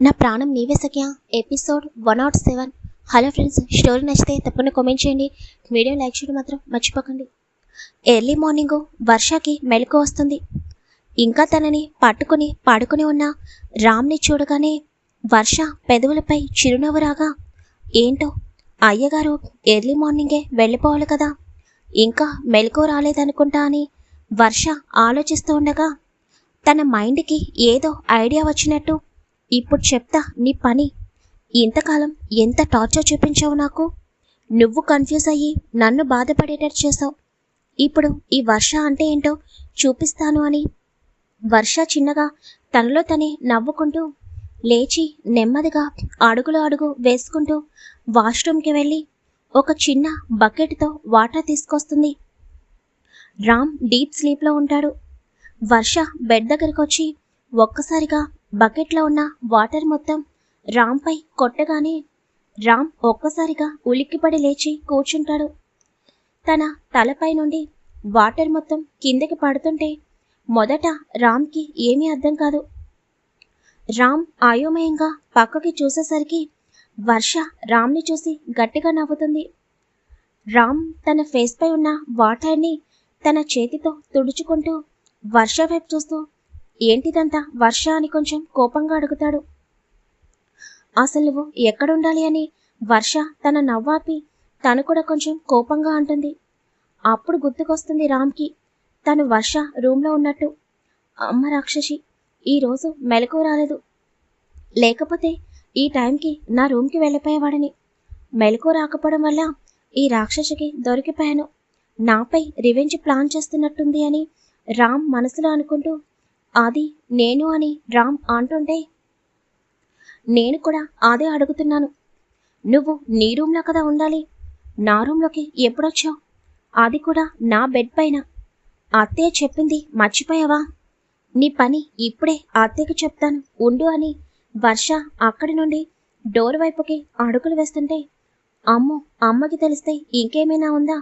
నా ప్రాణం నీవే సఖ్య. Episode one not seven. Hello friends story నచ్చితే తప్పకుండా కామెంట్ చేయండి. వీడియో లైక్ చేయడం మాత్రం మర్చిపోకండి. ఎర్లీ మార్నింగ్ వర్షకి మెలకు వస్తుంది. ఇంకా తనని పట్టుకుని పాడుకొని ఉన్న రామ్ని చూడగానే వర్ష పెదవులపై చిరునవ్వు రాగా ఏంటో అయ్యగారు ఎర్లీ మార్నింగే వెళ్ళిపోవాలి కదా. ఇంకా మెలకు రాలేదనుకుంటా అని వర్ష ఆలోచిస్తూ ఉండగా తన మైండ్కి ఏదో ఐడియా వచ్చినట్టు ఇప్పుడు చెప్తా నీ పని. ఇంతకాలం ఎంత టార్చర్ చూపించావు నాకు? నువ్వు కన్ఫ్యూజ్ అయ్యి నన్ను బాధపడేటట్టు చేసావు ఇప్పుడు ఈ వర్ష అంటే ఏంటో చూపిస్తాను అని. వర్ష చిన్నగా తనలో తనే నవ్వుకుంటూ లేచి నెమ్మదిగా అడుగులు అడుగు వేసుకుంటూ వాష్రూమ్కి వెళ్ళి ఒక చిన్న బకెట్తో వాటర్ తీసుకొస్తుంది. రామ్ డీప్ స్లీప్లో ఉంటాడు. వర్ష బెడ్ దగ్గరికి వచ్చి ఒక్కసారిగా బకెట్లో ఉన్న వాటర్ మొత్తం రామ్పై కొట్టగానే రామ్ ఒక్కసారిగా ఉలిక్కిపడి లేచి కూర్చుంటాడు. తన తలపై నుండి వాటర్ మొత్తం కిందకి పడుతుంటే మొదట రామ్కి ఏమీ అర్థం కాదు. రామ్ అయోమయంగా పక్కకి చూసేసరికి వర్ష రామ్ని చూసి గట్టిగా నవ్వుతుంది. రామ్ తన ఫేస్పై ఉన్న వాటర్ని తన చేతితో తుడుచుకుంటూ వర్ష వైపు చూస్తూ ఏంటిదంతా? వర్ష అని కొంచెం కోపంగా అడుగుతాడు. అసలు నువ్వు ఎక్కడుండాలి అని వర్ష తన నవ్వాపి తను కూడా కొంచెం కోపంగా అంటుంది. అప్పుడు గుర్తుకొస్తుంది రామ్కి తను వర్ష రూమ్లో ఉన్నట్టు. అమ్మ రాక్షసి ఈరోజు మెలకు రాలేదు. లేకపోతే ఈ టైంకి నా రూమ్కి వెళ్ళిపోయేవాడిని. మెలకు రాకపోవడం వల్ల ఈ రాక్షసికి దొరికిపోయాను. నాపై రివెంజ్ ప్లాన్ చేస్తున్నట్టుంది అని రామ్ మనసులో అనుకుంటూ అది నేను అని రామ్ అంటుంటే నేను కూడా అదే అడుగుతున్నాను. నువ్వు నీ రూమ్లో కదా ఉండాలి. నా రూమ్లోకి ఎప్పుడొచ్చావు? అది కూడా నా బెడ్ పైన. అత్తయ్య చెప్పింది మర్చిపోయావా? నీ పని ఇప్పుడే అత్తయ్యకి చెప్తాను ఉండు అని వర్ష అక్కడి నుండి డోర్ వైపుకి అడుగులు వేస్తుంటే అమ్మో అమ్మకి తెలిస్తే ఇంకేమైనా ఉందా?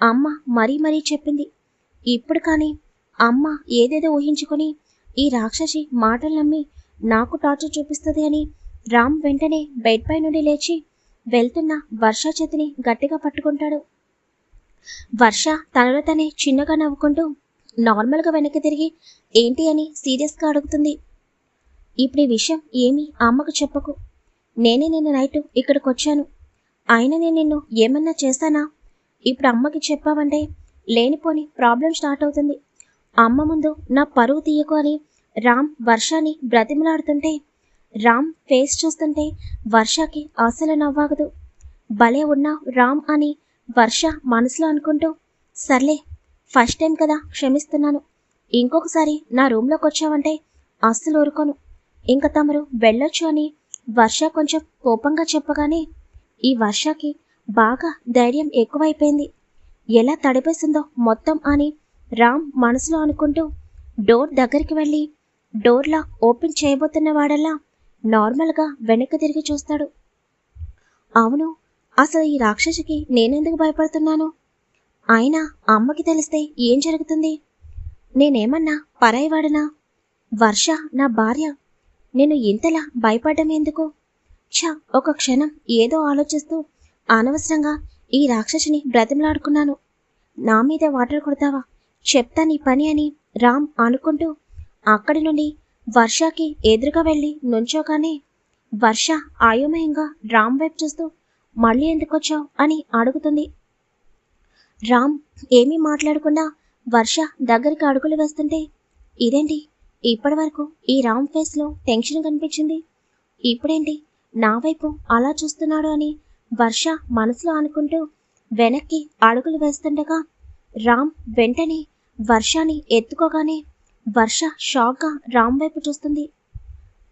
అమ్మ మరీ మరీ చెప్పింది. ఇప్పుడు కానీ అమ్మ ఏదేదో ఊహించుకొని ఈ రాక్షసి మాటలు నమ్మి నాకు టార్చర్ చూపిస్తుంది అని రామ్ వెంటనే బెడ్ పై నుండి లేచి వెళ్తున్న వర్ష చేతిని గట్టిగా పట్టుకుంటాడు. వర్ష తనలో తనే చిన్నగా నవ్వుకుంటూ నార్మల్గా వెనక్కి తిరిగి ఏంటి అని సీరియస్గా అడుగుతుంది. ఇప్పుడు ఈ విషయం ఏమీ అమ్మకు చెప్పకు. నేనే నిన్న నైట్ ఇక్కడికి వచ్చాను ఆయన నేను నిన్ను ఏమన్నా చేశానా ఇప్పుడు అమ్మకి చెప్పావంటే లేనిపోని ప్రాబ్లం స్టార్ట్ అవుతుంది. అమ్మ ముందు నా పరువు తీయకు అని రామ్ వర్షాని బ్రతిమలాడుతుంటే రామ్ ఫేస్ చూస్తుంటే వర్షకి అసలు నవ్వాగదు. భలే ఉన్నావు రామ్ అని వర్ష మనసులో అనుకుంటూ సర్లే ఫస్ట్ టైం కదా క్షమిస్తున్నాను. ఇంకొకసారి నా రూమ్లోకి వచ్చావంటే అస్సలు ఊరుకోను. ఇంక తమరు వెళ్ళొచ్చు అని వర్ష కొంచెం కోపంగా చెప్పగానే ఈ వర్షకి బాగా ధైర్యం ఎక్కువైపోయింది. ఎలా తడిపేసిందో మొత్తం అని రామ్ మనసులో అనుకుంటూ డోర్ దగ్గరికి వెళ్ళి డోర్ లాక్ ఓపెన్ చేయబోతున్న వాడల్లా నార్మల్గా వెనక్కి తిరిగి చూస్తాడు. అవును అసలు ఈ రాక్షసికి నేనెందుకు భయపడుతున్నాను? అయినా అమ్మకి తెలిస్తే ఏం జరుగుతుంది? నేనేమన్నా పరాయివాడనా? వర్ష నా భార్య నేను ఇంతలా భయపడ్డం ఎందుకు? ఛ ఒక క్షణం ఏదో ఆలోచిస్తూ అనవసరంగా ఈ రాక్షసిని బ్రతిమలాడుకున్నాను. నా మీద వాటర్ కొడతావా? చెప్తా నీ పని అని రామ్ అనుకుంటూ అక్కడి నుండి వర్షకి ఎదురుగా వెళ్ళి నుంచోగానే వర్ష అయోమయంగా రామ్ వైపు చూస్తూ మళ్ళీ ఎందుకొచ్చావు? అని అడుగుతుంది. రామ్ ఏమీ మాట్లాడకుండా వర్ష దగ్గరికి అడుగులు వేస్తుంటే ఇదేంటి? ఇప్పటి వరకు ఈ రామ్ ఫేస్లో టెన్షన్ కనిపించింది. ఇప్పుడేంటి? నా వైపు అలా చూస్తున్నాడు అని వర్ష మనసులో అనుకుంటూ వెనక్కి అడుగులు వేస్తుండగా రామ్ వెంటనే వర్షాన్ని ఎత్తుకోగానే వర్ష షాక్గా రామ్ వైపు చూస్తుంది.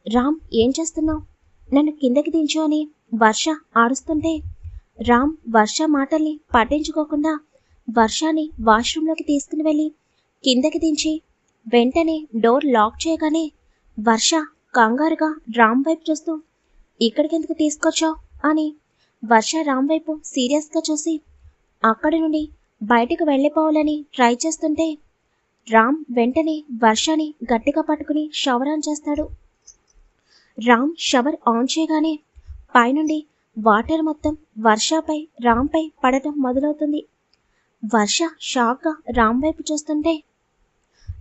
రామ్ ఏం చేస్తున్నావు? నన్ను కిందకి దించు అని వర్ష ఆరుస్తుంటే రామ్ వర్ష మాటల్ని పట్టించుకోకుండా వర్షాన్ని వాష్రూమ్లోకి తీసుకుని వెళ్ళి కిందకి దించి వెంటనే డోర్ లాక్ చేయగానే వర్ష కంగారుగా రామ్ వైపు చూస్తూ ఇక్కడికెందుకు తీసుకొచ్చావు? అని వర్ష రామ్ వైపు సీరియస్గా చూసి అక్కడి నుండి బయటకు వెళ్ళిపోవాలని ట్రై చేస్తుంటే రామ్ వెంటనే వర్షాని గట్టిగా పట్టుకుని షవర్ ఆన్ చేస్తాడు. రామ్ షవర్ ఆన్ చేయగానే పైనుండి వాటర్ మొత్తం వర్షపై రామ్పై పడటం మొదలవుతుంది. వర్ష షాక్గా రామ్ వైపు చూస్తుంటే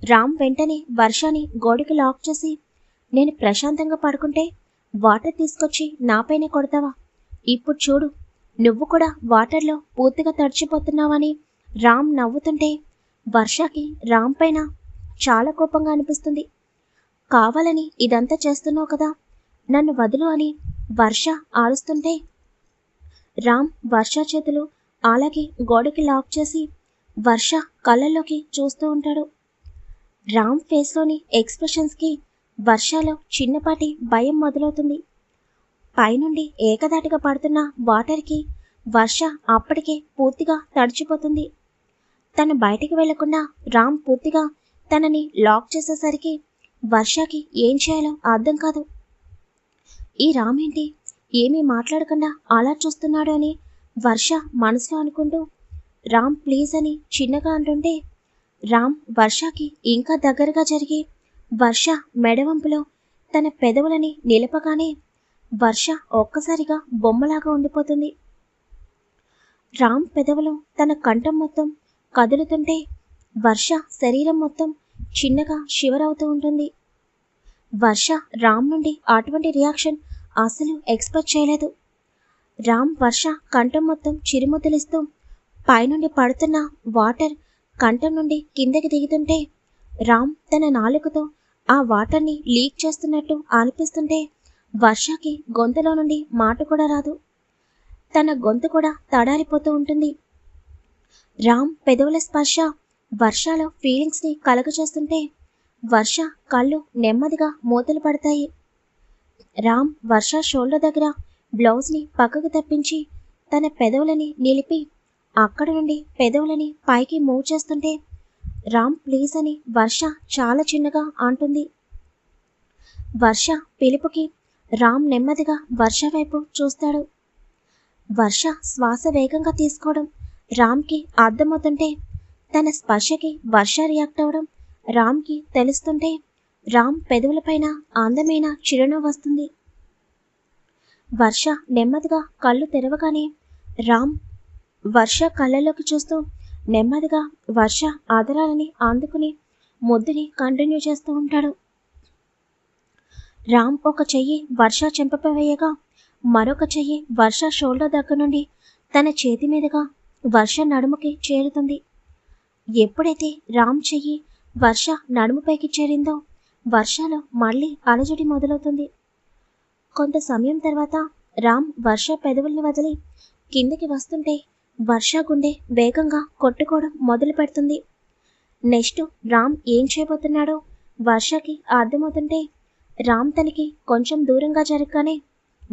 రామ్ వెంటనే వర్షాన్ని గోడకి లాక్ చేసి నేను ప్రశాంతంగా పడుకుంటే వాటర్ తీసుకొచ్చి నాపైనే కొడతావా? ఇప్పుడు చూడు నువ్వు కూడా వాటర్లో పూర్తిగా తడిచిపోతున్నావని రామ్ నవ్వుతుంటే వర్షకి రామ్ పైన చాలా కోపంగా అనిపిస్తుంది. కావాలని ఇదంతా చేస్తున్నావు కదా నన్ను వదులు అని వర్ష ఆరుస్తుంటే రామ్ వర్ష చేతులు అలాగే గోడకి లాక్ చేసి వర్ష కళ్ళల్లోకి చూస్తూ ఉంటాడు. రామ్ ఫేస్లోని ఎక్స్ప్రెషన్స్కి వర్షాలో చిన్నపాటి భయం మొదలవుతుంది. పైనుండి ఏకదాటిగా పడుతున్న వాటర్కి వర్ష అప్పటికే పూర్తిగా తడిచిపోతుంది. తను బయటికి వెళ్ళకుండా రామ్ పూర్తిగా తనని లాక్ చేసేసరికి వర్షకి ఏం చేయాలో అర్థం కాదు. ఈ రామ్ ఏంటి? ఏమీ మాట్లాడకుండా అలా చూస్తున్నాడు అని వర్ష మనసులో అనుకుంటూ రామ్ ప్లీజ్ అని చిన్నగా అంటుంటే రామ్ వర్షకి ఇంకా దగ్గరగా జరిగి వర్ష మెడవంపులో తన పెదవులని నిలపగానే వర్ష ఒక్కసారిగా బొమ్మలాగా ఉండిపోతుంది. రామ్ పెదవులు తన కంఠం మొత్తం కదులుతుంటే వర్ష శరీరం మొత్తం చిన్నగా షివర్ ఉంటుంది. వర్ష రామ్ నుండి అటువంటి రియాక్షన్ అసలు ఎక్స్పెక్ట్ చేయలేదు. రామ్ వర్ష కంఠం మొత్తం చిరుముద్దలిస్తూ పైనుండి పడుతున్న వాటర్ కంఠం నుండి కిందకి దిగుతుంటే రామ్ తన నాలుకతో ఆ వాటర్ని లీక్ చేస్తున్నట్టు అనిపిస్తుంటే వర్షకి గొంతులో నుండి మాట కూడా రాదు. తన గొంతు కూడా తడారిపోతూ ఉంటుంది. రామ్ పెదవుల స్పర్శ వర్షాల ఫీలింగ్స్ని కలగచేస్తుంటే వర్ష కళ్ళు నెమ్మదిగా మూతలు పడతాయి. రామ్ వర్ష షోల్డర్ దగ్గర బ్లౌజ్ని పక్కకు తప్పించి తన పెదవులని నిలిపి అక్కడ నుండి పెదవులని పైకి మూవ్ చేస్తుంటే రామ్ ప్లీజ్ అని వర్ష చాలా చిన్నగా అంటుంది. వర్ష పిలుపుకి రామ్ నెమ్మదిగా వర్ష వైపు చూస్తాడు. వర్ష శ్వాస వేగంగా తీసుకోవడం రామ్కి అర్థమవుతుంటే తన స్పర్శకి వర్ష రియాక్ట్ అవ్వడం రామ్కి తెలుస్తుంటే రామ్ పెదవులపైన అందమైన చిరునవ్వు వస్తుంది. వర్ష నెమ్మదిగా కళ్ళు తెరవగానే రామ్ వర్ష కళ్ళలోకి చూస్తూ నెమ్మదిగా వర్ష ఆదరాలని అందుకుని ముద్దుని కంటిన్యూ చేస్తూ ఉంటాడు. రామ్ ఒక చెయ్యి వర్ష చెంపపవేయగా మరొక చెయ్యి వర్ష షోల్డర్ దగ్గర నుండి తన చేతి మీదుగా వర్ష నడుముకి చేరుతుంది. ఎప్పుడైతే రామ్ చెయ్యి వర్ష నడుముపైకి చేరిందో వర్షాలు మళ్ళీ అలజడి మొదలవుతుంది. కొంత సమయం తర్వాత రామ్ వర్ష పెదవుల్ని వదిలి కిందికి వస్తుంటే వర్ష గుండె వేగంగా కొట్టుకోవడం మొదలు పెడుతుంది. నెక్స్ట్ రామ్ ఏం చేయబోతున్నాడో వర్షకి అర్థమవుతుంటే రామ్ తనకి కొంచెం దూరంగా జరగగానే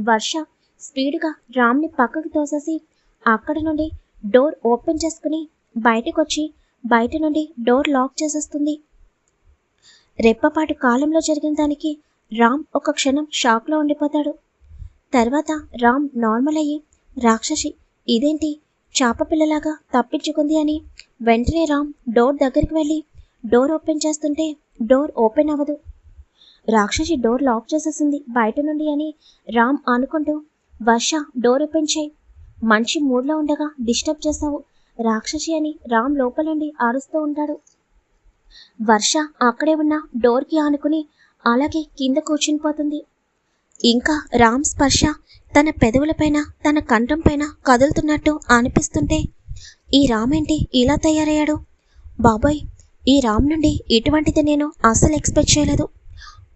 వర్ష స్పీడ్గా రామ్ని పక్కకు తోసేసి అక్కడ నుండి డోర్ ఓపెన్ చేసుకుని బయటకొచ్చి బయట నుండి డోర్ లాక్ చేసేస్తుంది. రెప్పపాటు కాలంలో జరిగిన దానికి రామ్ ఒక క్షణం షాక్లో ఉండిపోతాడు. తర్వాత రామ్ నార్మల్ అయ్యి రాక్షసి ఇదేంటి? చాప పిల్లలాగా తప్పించుకుంది అని వెంటనే రామ్ డోర్ దగ్గరికి వెళ్ళి డోర్ ఓపెన్ చేస్తుంటే డోర్ ఓపెన్ అవ్వదు. రాక్షసి డోర్ లాక్ చేసేసింది బయట నుండి అని రామ్ అనుకుంటూ వర్ష డోర్ ఓపెన్ చేయి. మనిషి మూడ్లో ఉండగా డిస్టర్బ్ చేస్తావు రాక్షసి అని రామ్ లోపలండి ఆరుస్తూ ఉంటాడు. వర్ష అక్కడే ఉన్న డోర్కి ఆనుకుని అలాగే కింద కూర్చుని పోతుంది. ఇంకా రామ్ స్పర్శ తన పెదవులపైన తన కంఠం పైన కదులుతున్నట్టు అనిపిస్తుంటే ఈ రామ్ ఏంటి ఇలా తయారయ్యాడు? బాబోయ్ ఈ రామ్ నుండి ఇటువంటిది నేను అస్సలు ఎక్స్పెక్ట్ చేయలేదు.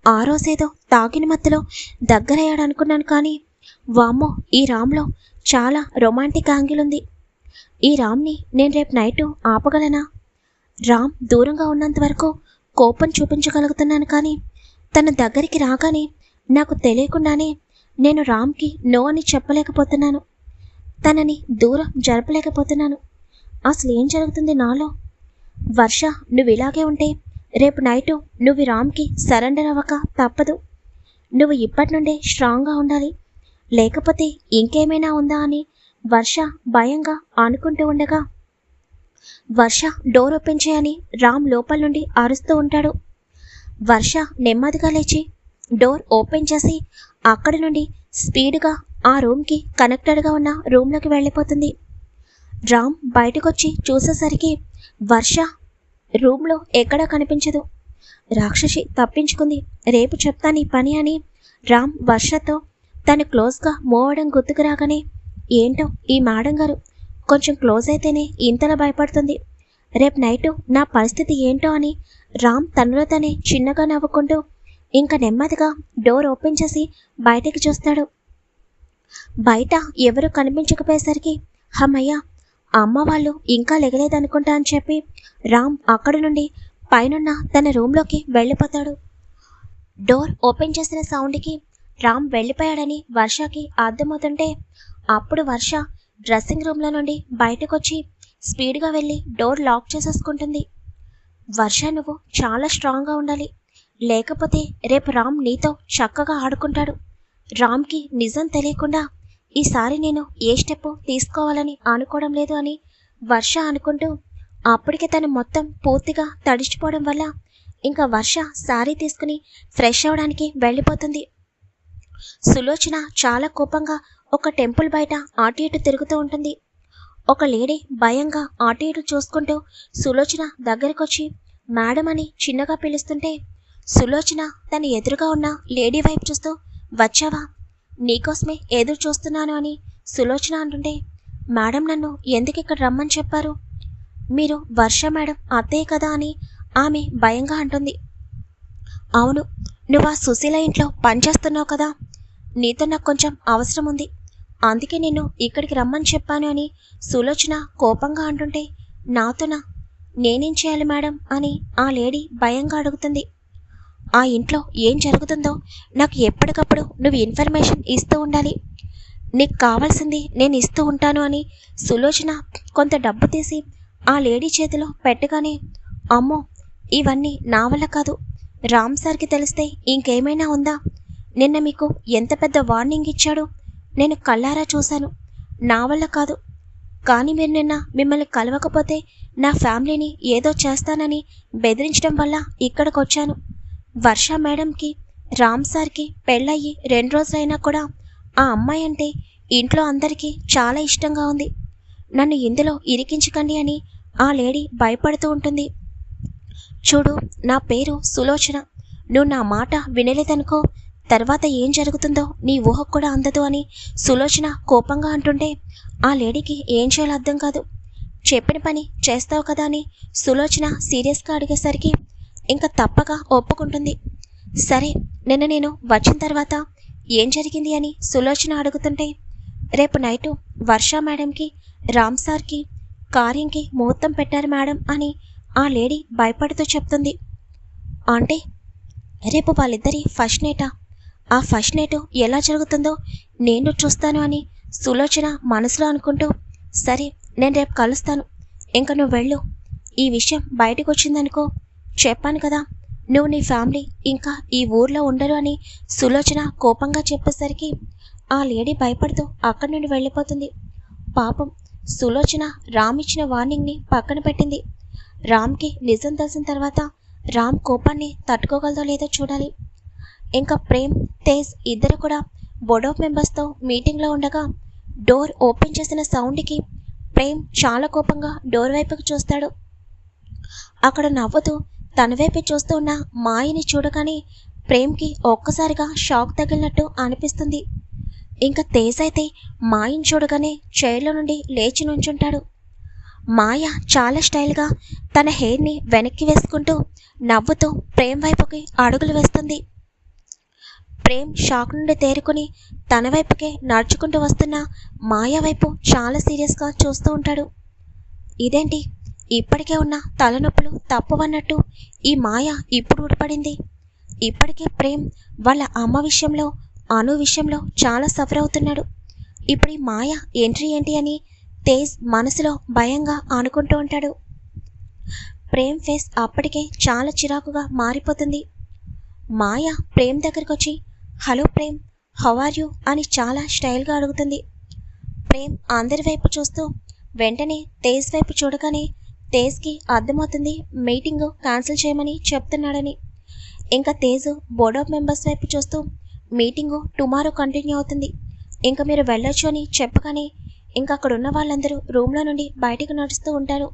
ఆ రోజేదో తాగిన మత్తులో దగ్గరయ్యాడు అనుకున్నాను కానీ వామ్మో ఈ రామ్లో చాలా రొమాంటిక్ యాంగిల్ ఉంది. ఈ రామ్ని నేను రేపు నైటు ఆపగలనా? రామ్ దూరంగా ఉన్నంత వరకు కోపం చూపించగలుగుతున్నాను కానీ తన దగ్గరికి రాగానే నాకు తెలియకుండానే నేను రామ్కి నో అని చెప్పలేకపోతున్నాను. తనని దూరం జరపలేకపోతున్నాను. అసలు ఏం జరుగుతుంది నాలో? వర్ష నువ్వు ఇలాగే ఉంటే రేపు నైటు నువ్వు రామ్కి సరెండర్ అవ్వక తప్పదు. నువ్వు ఇప్పటి నుండే స్ట్రాంగ్గా ఉండాలి. లేకపోతే ఇంకేమైనా ఉందా అని వర్ష భయంగా అనుకుంటూ ఉండగా వర్ష డోర్ ఓపెన్ చేయని రామ్ లోపల నుండి అరుస్తూ ఉంటాడు. వర్ష నెమ్మదిగా లేచి డోర్ ఓపెన్ చేసి అక్కడి నుండి స్పీడ్గా ఆ రూమ్కి కనెక్టెడ్గా ఉన్న రూమ్లోకి వెళ్ళిపోతుంది. రామ్ బయటకొచ్చి చూసేసరికి వర్ష రూమ్లో ఎక్కడా కనిపించదు. రాక్షసి తప్పించుకుంది. రేపు చెప్తాను ఈ పని అని రామ్ వర్షతో తను క్లోజ్గా మోవడం గుర్తుకు రాగానే ఏంటో ఈ మేడం గారు? కొంచెం క్లోజ్ అయితేనే ఇంతలా భయపడుతుంది. రేపు నైటు నా పరిస్థితి ఏంటో అని రామ్ తనలో తనే చిన్నగా నవ్వుకుంటూ ఇంకా నెమ్మదిగా డోర్ ఓపెన్ చేసి బయటికి చూస్తాడు. బయట ఎవరు కనిపించకపోయేసరికి హమ్మయ్య అమ్మ వాళ్ళు ఇంకా లెగలేదనుకుంటా అని చెప్పి రామ్ అక్కడి నుండి పైనున్న తన రూమ్లోకి వెళ్ళిపోతాడు. డోర్ ఓపెన్ చేసిన సౌండ్కి రామ్ వెళ్ళిపోయాడని వర్షకి అర్థమవుతుంటే అప్పుడు వర్ష డ్రెస్సింగ్ రూమ్లో నుండి బయటకొచ్చి స్పీడ్గా వెళ్ళి డోర్ లాక్ చేసేసుకుంటుంది. వర్ష నువ్వు చాలా స్ట్రాంగ్గా ఉండాలి. లేకపోతే రేపు రామ్ నీతో చక్కగా ఆడుకుంటాడు. రామ్కి నిజం తెలియకుండా ఈసారి నేను ఏ స్టెప్ తీసుకోవాలని అనుకోవడం లేదు అని వర్ష అనుకుంటూ అప్పటికే తను మొత్తం పూర్తిగా తడిచిపోవడం వల్ల ఇంకా వర్ష శారీ తీసుకుని ఫ్రెష్ అవడానికి వెళ్ళిపోతుంది. సులోచన చాలా కోపంగా ఒక టెంపుల్ బయట అటు ఇటు తిరుగుతూ ఉంటుంది. ఒక లేడీ భయంగా అటు ఇటు చూసుకుంటూ సులోచన దగ్గరకొచ్చి మేడం అని చిన్నగా పిలుస్తుంటే సులోచన తన ఎదురుగా ఉన్న లేడీ వైపు చూస్తూ వచ్చావా? నీకోసమే ఎదురు చూస్తున్నాను అని సులోచన అంటుంటే మేడం నన్ను ఎందుకు ఇక్కడ రమ్మని చెప్పారు? మీరు వర్ష మేడం అత్తయ్య కదా అని ఆమె భయంగా అంటుంది. అవును నువ్వు ఆ సుశీల ఇంట్లో పనిచేస్తున్నావు కదా? నీతో నాకు కొంచెం అవసరం ఉంది అందుకే నేను ఇక్కడికి రమ్మని చెప్పాను అని సులోచన కోపంగా అంటుంటే నాతోనా? నేనేం చేయాలి మేడం? అని ఆ లేడీ భయంగా అడుగుతుంది. ఆ ఇంట్లో ఏం జరుగుతుందో నాకు ఎప్పటికప్పుడు నువ్వు ఇన్ఫర్మేషన్ ఇస్తూ ఉండాలి. నీకు కావాల్సింది నేను ఇస్తూ ఉంటాను అని సులోచన కొంత డబ్బు తీసి ఆ లేడీ చేతిలో పెట్టగానే అమ్మో ఇవన్నీ నా వల్ల కాదు. రామ్ సార్కి తెలిస్తే ఇంకేమైనా ఉందా? నిన్న మీకు ఎంత పెద్ద వార్నింగ్ ఇచ్చాడో? నేను కళ్ళారా చూశాను. నా వల్ల కాదు. కానీ మీరు నిన్న మిమ్మల్ని కలవకపోతే నా ఫ్యామిలీని ఏదో చేస్తానని బెదిరించడం వల్ల ఇక్కడికి వచ్చాను వర్ష మేడంకి రామ్ సార్కి పెళ్ళయ్యి రెండు రోజులైనా కూడా ఆ అమ్మాయి అంటే ఇంట్లో అందరికీ చాలా ఇష్టంగా ఉంది. నన్ను ఇందులో ఇరికించకండి అని ఆ లేడీ భయపడుతూ ఉంటుంది. చూడు నా పేరు సులోచన. నువ్వు నా మాట వినలేదనుకో తర్వాత ఏం జరుగుతుందో నీ ఊహకు కూడా అందదు అని సులోచన కోపంగా అంటుంటే ఆ లేడీకి ఏం చేయాలో అర్థం కాదు. చెప్పిన పని చేస్తావు కదా అని సులోచన సీరియస్గా అడిగేసరికి ఇంకా తప్పక ఒప్పుకుంటుంది. సరే నిన్న నేను వచ్చిన తర్వాత ఏం జరిగింది అని సులోచన అడుగుతుంటే రేపు నైటు వర్ష మేడంకి రామ్ సార్కి కార్యంకి ముహూర్తం పెట్టారు మేడం అని ఆ లేడీ భయపడుతూ చెప్తుంది. అంటే రేపు వాళ్ళిద్దరి ఫస్ట్ నైటా? ఆ ఫస్ట్ నైట్ ఎలా జరుగుతుందో నేను చూస్తాను అని సులోచన మనసులో అనుకుంటూ సరే నేను రేపు కలుస్తాను. ఇంక నువ్వు వెళ్ళు. ఈ విషయం బయటకు వచ్చిందనుకో చెప్పాను కదా నువ్వు నీ ఫ్యామిలీ ఇంకా ఈ ఊర్లో ఉండరు అని సులోచన కోపంగా చెప్పేసరికి ఆ లేడీ భయపడుతూ అక్కడి నుండి వెళ్ళిపోతుంది. పాపం సులోచన రామ్ ఇచ్చిన వార్నింగ్ని పక్కన పెట్టింది. రామ్కి నిజం తెలిసిన తర్వాత రామ్ కోపాన్ని తట్టుకోగలదో లేదో చూడాలి. ఇంకా ప్రేమ్ తేజ్ ఇద్దరు కూడా బోర్డ్ ఆఫ్ మెంబర్స్తో మీటింగ్లో ఉండగా డోర్ ఓపెన్ చేసిన సౌండ్కి ప్రేమ్ చాలా కోపంగా డోర్ వైపుకు చూస్తాడు. అక్కడ నవ్వుతూ తన వైపు చూస్తూ ఉన్న మాయని చూడగానే ప్రేమ్కి ఒక్కసారిగా షాక్ తగిలినట్టు అనిపిస్తుంది. ఇంకా తేజ్ అయితే మాయని చూడగానే చైర్లో నుండి లేచి నుంచుంటాడు. మాయ చాలా స్టైల్గా తన హెయిర్ని వెనక్కి వేసుకుంటూ నవ్వుతూ ప్రేమ్ వైపుకి అడుగులు వేస్తుంది. ప్రేమ్ షాక్ నుండి తేరుకుని తన వైపుకే నడుచుకుంటూ వస్తున్న మాయ వైపు చాలా సీరియస్గా చూస్తూ ఉంటాడు. ఇదేంటి? ఇప్పటికే ఉన్న తలనొప్పులు తప్పవన్నట్టు ఈ మాయ ఇప్పుడు ఉడిపడింది ఇప్పటికే ప్రేమ్ వాళ్ళ అమ్మ విషయంలో అను విషయంలో చాలా సఫర్ అవుతున్నాడు. ఇప్పుడు ఈ మాయ ఎంట్రీ ఏంటి అని తేజ్ మనసులో భయంగా అనుకుంటూ ఉంటాడు. ప్రేమ్ ఫేస్ అప్పటికే చాలా చిరాకుగా మారిపోతుంది. మాయ ప్రేమ్ దగ్గరికి వచ్చి hello Prem how are you? అని చాలా స్టైల్గా అడుగుతుంది. ప్రేమ్ అందరి వైపు చూస్తూ వెంటనే తేజ్ వైపు చూడగానే తేజ్కి అర్థమవుతుంది మీటింగ్ క్యాన్సిల్ చేయమని చెప్తున్నాడని. ఇంకా తేజ్ బోర్డ్ ఆఫ్ మెంబర్స్ వైపు చూస్తూ మీటింగు టుమారో కంటిన్యూ అవుతుంది. ఇంకా మీరు వెళ్ళొచ్చు అని చెప్పగానే ఇంకా అక్కడ ఉన్న వాళ్ళందరూ రూమ్లో నుండి బయటకు నడుస్తూ ఉంటారు.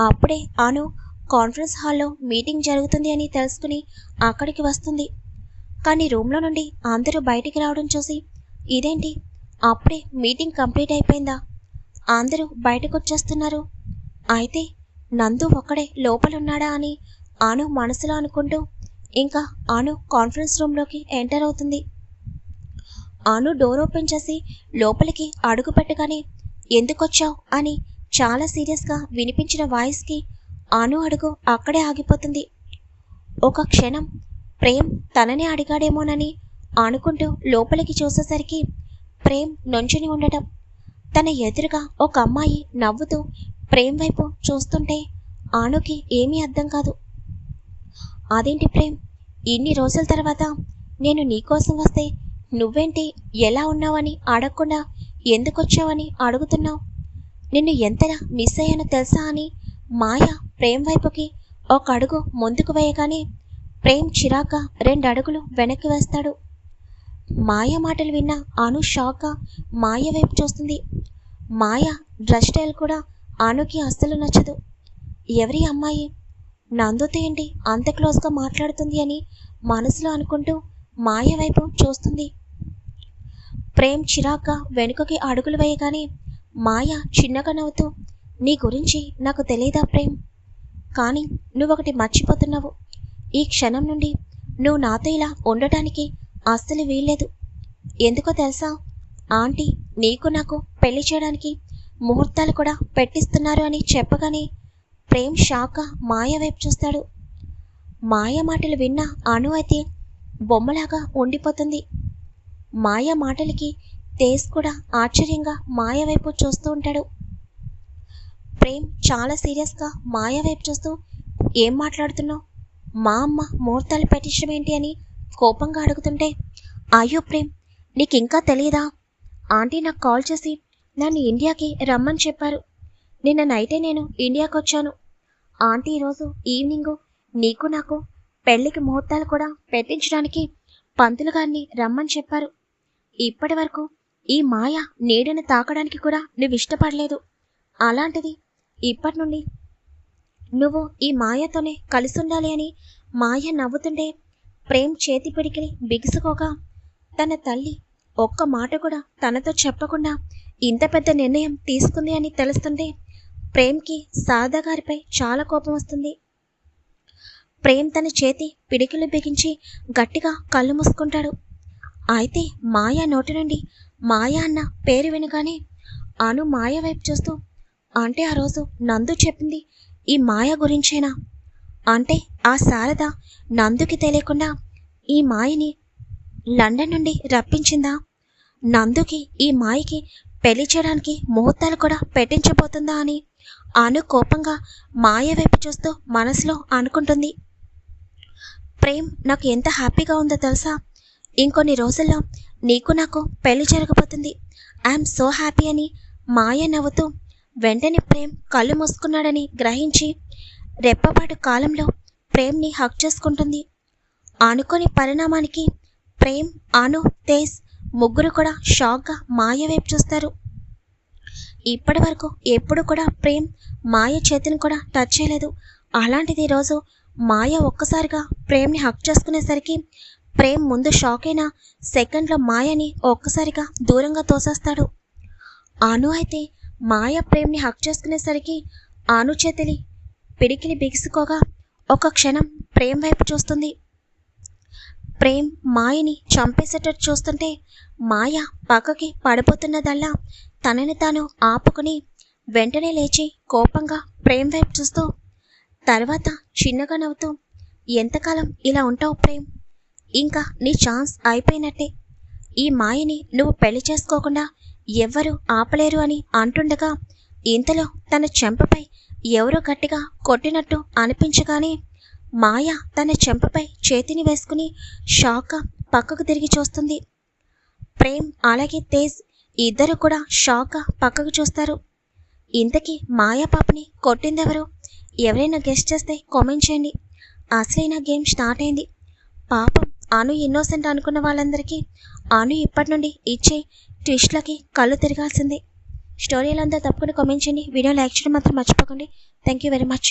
అప్పుడే ఆను కాన్ఫరెన్స్ హాల్లో మీటింగ్ జరుగుతుంది అని తెలుసుకుని అక్కడికి వస్తుంది. కానీ రూమ్లో నుండి అందరూ బయటికి రావడం చూసి ఇదేంటి? అప్పుడే మీటింగ్ కంప్లీట్ అయిపోయిందా? అందరూ బయటకు వచ్చేస్తున్నారు అయితే నందు ఒక్కడే లోపలున్నాడా అని అను మనసులో అనుకుంటూ ఇంకా అను కాన్ఫరెన్స్ రూమ్లోకి ఎంటర్ అవుతుంది. అను డోర్ ఓపెన్ చేసి లోపలికి అడుగు పెట్టగానే ఎందుకొచ్చావు? అని చాలా సీరియస్గా వినిపించిన వాయిస్కి అను అడుగు అక్కడే ఆగిపోతుంది. ఒక క్షణం ప్రేమ్ తననే అడిగాడేమోనని ఆనుకుంటూ లోపలికి చూసేసరికి ప్రేమ్ నుంచుని ఉండటం. తన ఎదురుగా ఒక అమ్మాయి నవ్వుతూ ప్రేమ్ వైపు చూస్తుంటే ఆనుకి ఏమీ అర్థం కాదు. అదేంటి ప్రేమ్? ఇన్ని రోజుల తర్వాత నేను నీకోసం వస్తే నువ్వేంటి ఎలా ఉన్నావని అడగకుండా ఎందుకొచ్చావని అడుగుతున్నావు? నిన్ను ఎంతలా మిస్ అయ్యానో తెలుసా? అని మాయ ప్రేమ్ వైపుకి ఒక అడుగు ముందుకు వేయగానే ప్రేమ్ చిరాక రెండు అడుగులు వెనక్కి వేస్తాడు. మాయ మాటలు విన్న అను షాక్గా మాయ వైపు చూస్తుంది. మాయ డ్రెస్ స్టైల్ కూడా అనుకి అస్సలు నచ్చదు. ఎవరి అమ్మాయి? నందుతో ఏంటి అంత క్లోజ్గా మాట్లాడుతుంది అని మనసులో అనుకుంటూ మాయ వైపు చూస్తుంది. ప్రేమ్ చిరాగ్గా వెనుకకి అడుగులు వేయగానే మాయ చిన్నగా నవ్వుతూ నీ గురించి నాకు తెలియదా ప్రేమ్? కానీ నువ్వొకటి మర్చిపోతున్నావు. ఈ క్షణం నుండి నువ్వు నాతో ఇలా ఉండటానికి అస్సలు వీల్లేదు. ఎందుకో తెలుసా? ఆంటీ నీకు నాకు పెళ్ళి చేయడానికి ముహూర్తాలు కూడా పెట్టిస్తున్నారు అని చెప్పగానే ప్రేమ్ షాక మాయ వైపు చూస్తాడు. మాయ మాటలు విన్న అణు అయితే బొమ్మలాగా ఉండిపోతుంది. మాయ మాటలకి తేజ్ కూడా ఆశ్చర్యంగా మాయ వైపు చూస్తూ ఉంటాడు. ప్రేమ్ చాలా సీరియస్గా మాయ వైపు చూస్తూ ఏం మాట్లాడుతున్నావు? మా అమ్మ ముహూర్తాలు పెట్టించడం ఏంటి అని కోపంగా అడుగుతుంటే అయ్యో ప్రేమ్ నీకు ఇంకా తెలియదా ఆంటీ నాకు కాల్ చేసి నన్ను ఇండియాకి రమ్మని చెప్పారు. నిన్న నైటే నేను ఇండియాకి వచ్చాను ఆంటీ ఈరోజు ఈవినింగు నీకు నాకు పెళ్ళికి ముహూర్తాలు కూడా పెట్టించడానికి పంతులు గారిని రమ్మని చెప్పారు. ఇప్పటి వరకు ఈ మాయ నీడని తాకడానికి కూడా నువ్వు ఇష్టపడలేదు. అలాంటిది ఇప్పటి నుండి నువ్వు ఈ మాయతోనే కలిసి ఉండాలి అని మాయ నవ్వుతుంటే ప్రేమ్ చేతి పిడికిలి బిగుసుకోగా. తన తల్లి ఒక్క మాట కూడా తనతో చెప్పకుండా ఇంత పెద్ద నిర్ణయం తీసుకుంది అని తెలుస్తుంటే ప్రేమ్కి శారదా గారిపై చాలా కోపం వస్తుంది. ప్రేమ్ తన చేతి పిడికిలు బిగించి గట్టిగా కళ్ళు మూసుకుంటాడు. అయితే మాయ నోటి నుండి మాయ అన్న పేరు వినగానే అను మాయ వైపు చూస్తూ అంటే ఆ రోజు నందు చెప్పింది ఈ మాయ గురించేనా? అంటే ఆ శారద నందుకి తెలియకుండా ఈ మాయని లండన్ నుండి రప్పించిందా? నందుకి ఈ మాయకి పెళ్ళి చేయడానికి ముహూర్తాలు కూడా పెట్టించబోతుందా అని అను కోపంగా మాయ వైపు చూస్తూ మనసులో అనుకుంటుంది. ప్రేమ్ నాకు ఎంత హ్యాపీగా ఉందో తెలుసా? ఇంకొన్ని రోజుల్లో నీకు నాకు పెళ్ళి జరగబోతుంది. ఐఎమ్ సో హ్యాపీ అని మాయ నవ్వుతూ వెంటనే ప్రేమ్ కళ్ళు మూసుకున్నాడని గ్రహించి రెప్పపాటు కాలంలో ప్రేమ్ని హక్ చేసుకుంటుంది. అనుకోని పరిణామానికి ప్రేమ్ అను తేజ్ ముగ్గురు కూడా షాక్గా మాయ వైపు చూస్తారు. ఇప్పటి వరకు ఎప్పుడు కూడా ప్రేమ్ మాయ చేతిని కూడా టచ్ చేయలేదు. అలాంటిది ఈరోజు మాయ ఒక్కసారిగా ప్రేమ్ని హక్ చేసుకునేసరికి ప్రేమ్ ముందు షాక్ అయిన సెకండ్లో మాయని ఒక్కసారిగా దూరంగా తోసేస్తాడు. అను అయితే మాయ ప్రేమ్ని హక్ చేసుకునేసరికి ఆనుచేతిలి పిడికిలి బిగుసుకోగా ఒక క్షణం ప్రేమ్ వైపు చూస్తుంది. ప్రేమ్ మాయని చంపేసేటట్టు చూస్తుంటే మాయ పక్కకి పడిపోతున్నదల్లా తనని తాను ఆపుకుని వెంటనే లేచి కోపంగా ప్రేమ్ వైపు చూస్తూ తర్వాత చిన్నగా నవ్వుతూ ఎంతకాలం ఇలా ఉంటావు ప్రేమ్? ఇంకా నీ ఛాన్స్ అయిపోయినట్టే. ఈ మాయని నువ్వు పెళ్ళి చేసుకోకుండా ఎవ్వరూ ఆపలేరు అని అంటుండగా ఇంతలో తన చెంపపై ఎవరో గట్టిగా కొట్టినట్టు అనిపించగానే మాయ తన చెంపపై చేతిని వేసుకుని షాక్గా పక్కకు తిరిగి చూస్తుంది. ప్రేమ్ అలాగే తేజ్ ఇద్దరు కూడా షాక్గా పక్కకు చూస్తారు. ఇంతకీ మాయా పాపని కొట్టిందెవరు? ఎవరైనా గెస్ట్ చేస్తే కామెంట్ చేయండి. అసలైన గేమ్ స్టార్ట్ అయింది. పాపం అను ఇన్నోసెంట్ అనుకున్న వాళ్ళందరికీ అను ఇప్పటి నుండి ఇచ్చే ట్విస్ట్లకి కళ్ళు తిరగాల్సిందే. స్టోరీలంతా తప్పకుండా కామెంట్ చేయండి. వీడియో లైక్ చేయడం మాత్రం మర్చిపోకండి. Thank you very much